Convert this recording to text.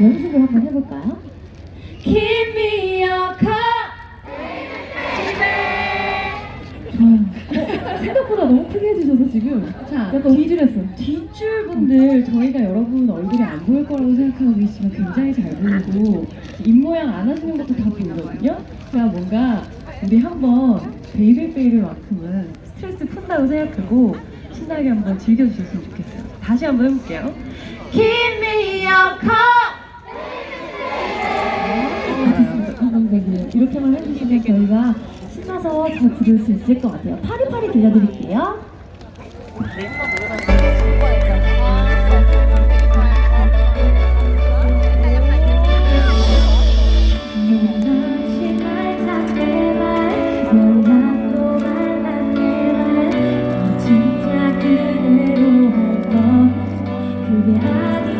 연습을 한번 해볼까요? Keep me your cup. 어, 생각보다 너무 크게 해주셔서 지금 자, 약간 움찔했어. 뒷줄 분들 저희가 여러분 얼굴이 안 보일 거라고 생각하고 계시면 굉장히 잘 보이고 입 모양 안 하시는 것도 다 보이거든요. 제가 뭔가 우리 한번 베이글베이글만큼은 스트레스 푼다고 생각하고 신나게 한번 즐겨주셨으면 좋겠어요. 다시 한번 해볼게요. 이렇게만 해주시면 저희가 신나서 더 부를 수 있을 것 같아요. 파리파리 들려드릴게요. 그게 아니